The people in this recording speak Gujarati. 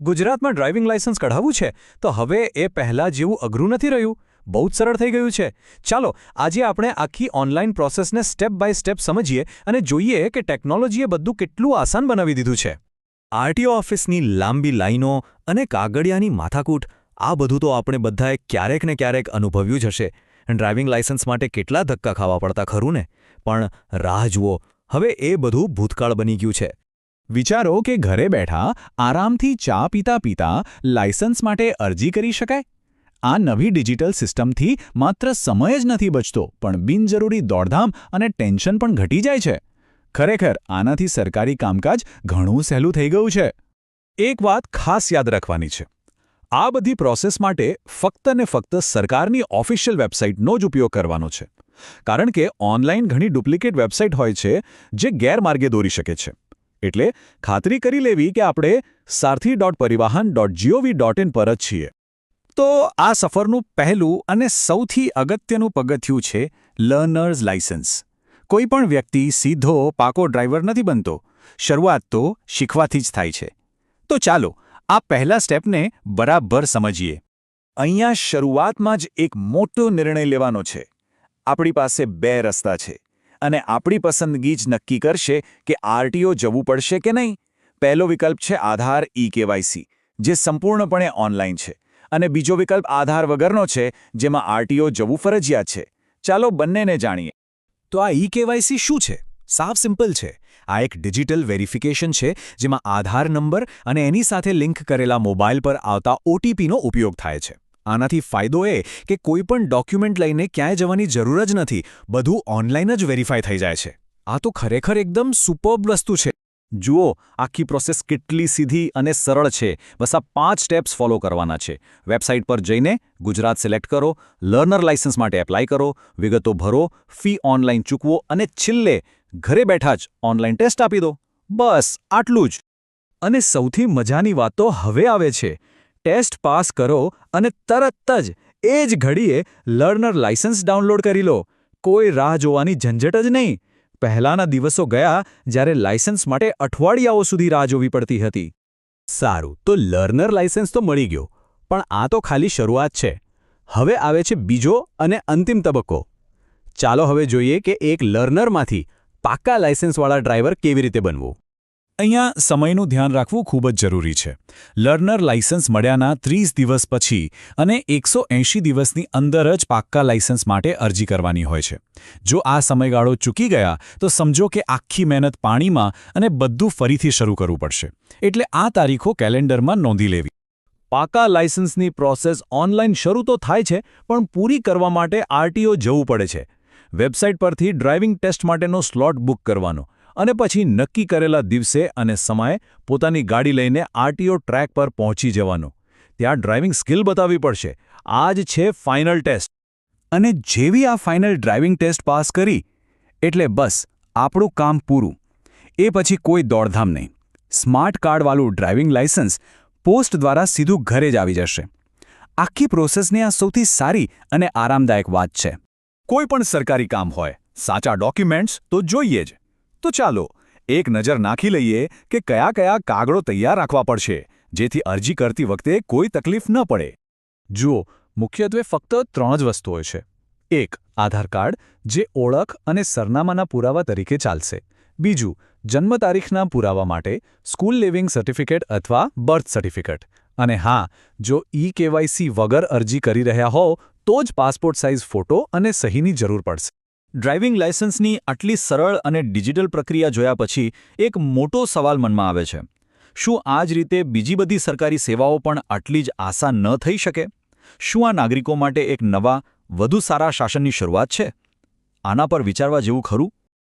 ગુજરાતમાં ડ્રાઇવિંગ લાયસન્સ કઢાવવું છે? તો હવે એ પહેલાં જેવું અઘરું નથી રહ્યું? બહુ જ સરળ થઈ ગયું છે. ચાલો, આજે આપણે આખી ઓનલાઈન પ્રોસેસને સ્ટેપ બાય સ્ટેપ સમજીએ અને જોઈએ કે ટેકનોલોજીએ બધું કેટલું આસાન બનાવી દીધું છે. આરટીઓ ઓફિસની લાંબી લાઈનો અને કાગળિયાની માથાકૂટ, આ બધું તો આપણે બધાએ ક્યારેક ને ક્યારેક અનુભવ્યું જ હશે. ડ્રાઇવિંગ લાયસન્સ માટે કેટલા ધક્કા ખાવા પડતા ખરું ને? પણ રાહ જુઓ, હવે એ બધું ભૂતકાળ બની ગયું છે. વિચારો કે ઘરે બેઠા આરામથી ચા પીતા પીતા લાયસન્સ માટે અરજી કરી શકાય? આ નવી ડિજિટલ સિસ્ટમથી માત્ર સમય જ નથી બચતો, પણ બિનજરૂરી દોડધામ અને ટેન્શન પણ ઘટી જાય છે. ખરેખર, આનાથી સરકારી કામકાજ ઘણું સહેલું થઈ ગયું છે. એક વાત ખાસ યાદ રાખવાની છે. આ બધી પ્રોસેસ માટે ફક્ત ને ફક્ત સરકારની ઓફિશિયલ વેબસાઇટનો જ ઉપયોગ કરવાનો છે. કારણ કે ઓનલાઈન ઘણી ડુપ્લિકેટ વેબસાઇટ હોય છે, જે ગેરમાર્ગે દોરી શકે છે. એટલે ખાતરી કરી લેવી કે આપણે Sarathi dot Parivahan dot G O V dot in પર જ છીએ. તો આ સફરનું પહેલું અને સૌથી અગત્યનું પગથિયું છે લર્નર્સ લાયસન્સ કોઈ પણ વ્યક્તિ સીધો પાકો ડ્રાઈવર નથી બનતો. શરૂઆત તો શીખવાથી જ થાય છે. તો ચાલો, આ પહેલા સ્ટેપને બરાબર સમજીએ. અહીંયા શરૂઆતમાં જ એક મોટો નિર્ણય લેવાનો છે. આપણી પાસે બે રસ્તા છે. અને આપણી પસંદગી જ નક્કી કરશે કે આરટીઓ જવું પડશે કે નહીં. પહેલો વિકલ્પ છે આધાર ઈ કેવાયસી, જે સંપૂર્ણપણે ઓનલાઈન છે. અને બીજો વિકલ્પ આધાર વગરનો છે, જેમાં આરટીઓ જવું ફરજિયાત છે. ચાલો બંનેને જાણીએ. તો આ ઈ કેવાયસી શું છે? સાફ સિમ્પલ છે. આ એક ડિજિટલ વેરિફિકેશન છે, જેમાં આધાર નંબર અને એની સાથે લિંક કરેલા મોબાઈલ પર આવતા ઓટીપીનો ઉપયોગ થાય છે. આનાથી ફાયદો એ કે કોઈ પણ ડોક્યુમેન્ટ લઈને ક્યાંય જવાની જરૂર જ નથી. બધું ઓનલાઈન જ વેરીફાઈ થઈ જાય છે. આ તો ખરેખર એકદમ સુપર્બ વસ્તુ છે. જુઓ, આખી પ્રોસેસ કેટલી સીધી અને સરળ છે. બસ આ પાંચ સ્ટેપ્સ ફોલો કરવાના છે. વેબસાઇટ પર જઈને ગુજરાત સિલેક્ટ કરો, લર્નર લાઇસન્સ માટે એપ્લાય કરો, વિગતો ભરો, ફી ઓનલાઈન ચૂકવો અને છેલ્લે ઘરે બેઠા જ ઓનલાઈન ટેસ્ટ આપી દો. બસ, આટલું જ. અને સૌથી મજાની વાત તો હવે આવે છે. ટેસ્ટ પાસ કરો અને તરત જ એ જ ઘડીએ લર્નર લાયસન્સ ડાઉનલોડ કરી લો. કોઈ રાહ જોવાની ઝંઝટ જ નહીં. પહેલાના દિવસો ગયા જ્યારે લાયસન્સ માટે અઠવાડિયાઓ સુધી રાહ જોવી પડતી હતી. સારું, તો લર્નર લાયસન્સ તો મળી ગયો, પણ આ તો ખાલી શરૂઆત છે. હવે આવે છે બીજો અને અંતિમ તબક્કો. ચાલો હવે જોઈએ કે એક લર્નરમાંથી પાક્કા લાયસન્સવાળા ડ્રાઈવર કેવી રીતે બનવું. અહીંયા સમયનું ધ્યાન રાખવું ખૂબ જ જરૂરી છે. લર્નર લાયસન્સ મળ્યાના ત્રીસ દિવસ પછી અને એકસો દિવસની અંદર જ પાક્કા લાયસન્સ માટે અરજી કરવાની હોય છે. જો આ સમયગાળો ચૂકી ગયા, તો સમજો કે આખી મહેનત પાણીમાં અને બધું ફરીથી શરૂ કરવું પડશે. એટલે આ તારીખો કેલેન્ડરમાં નોંધી લેવી. પાકા લાયસન્સની પ્રોસેસ ઓનલાઈન શરૂ તો થાય છે, પણ પૂરી કરવા માટે આરટીઓ જવું પડે છે. વેબસાઇટ પરથી ડ્રાઇવિંગ ટેસ્ટ માટેનો સ્લોટ બુક કરવાનો. અને પછી નક્કી કરેલા દિવસે અને સમયે પોતાની ગાડી લઈને આરટીઓ ટ્રેક પર પહોંચી જવાનું. ત્યાં ડ્રાઇવિંગ સ્કિલ બતાવવી પડશે. આ જ છે ફાઇનલ ટેસ્ટ. અને જેવી આ ફાઇનલ ડ્રાઇવિંગ ટેસ્ટ પાસ કરી, એટલે બસ, આપણું કામ પૂરું. એ પછી કોઈ દોડધામ નહીં. સ્માર્ટ કાર્ડવાળું ડ્રાઇવિંગ લાયસન્સ પોસ્ટ દ્વારા સીધું ઘરે જ આવી જશે. આખી પ્રોસેસની આ સૌથી સારી અને આરામદાયક વાત છે. કોઈ પણ સરકારી કામ હોય, સાચા ડોક્યુમેન્ટ્સ તો જોઈએ જ. તો ચાલો એક નજર નાખી લઈએ કે કયા કયા કાગળો તૈયાર રાખવા પડશે, જેથી અરજી કરતી વખતે કોઈ તકલીફ ન પડે. જુઓ, મુખ્યત્વે ફક્ત ત્રણ જ વસ્તુઓ છે. એક, આધાર કાર્ડ, જે ઓળખ અને સરનામાના પુરાવા તરીકે ચાલશે. બીજું, જન્મ તારીખના પુરાવા માટે સ્કૂલ લિવિંગ સર્ટિફિકેટ અથવા બર્થ સર્ટિફિકેટ. અને હા, જો ઈ કેવાયસી વગર અરજી કરી રહ્યા હોવ, તો જ પાસપોર્ટ સાઇઝ ફોટો અને સહીની જરૂર પડશે. ડ્રાઇવિંગ લાયસન્સની આટલી સરળ અને ડિજિટલ પ્રક્રિયા જોયા પછી એક મોટો સવાલ મનમાં આવે છે. શું આ જ રીતે બીજી બધી સરકારી સેવાઓ પણ આટલી જ આશા ન થઈ શકે? શું આ નાગરિકો માટે એક નવા, વધુ સારા શાસનની શરૂઆત છે? આના પર વિચારવા જેવું ખરું?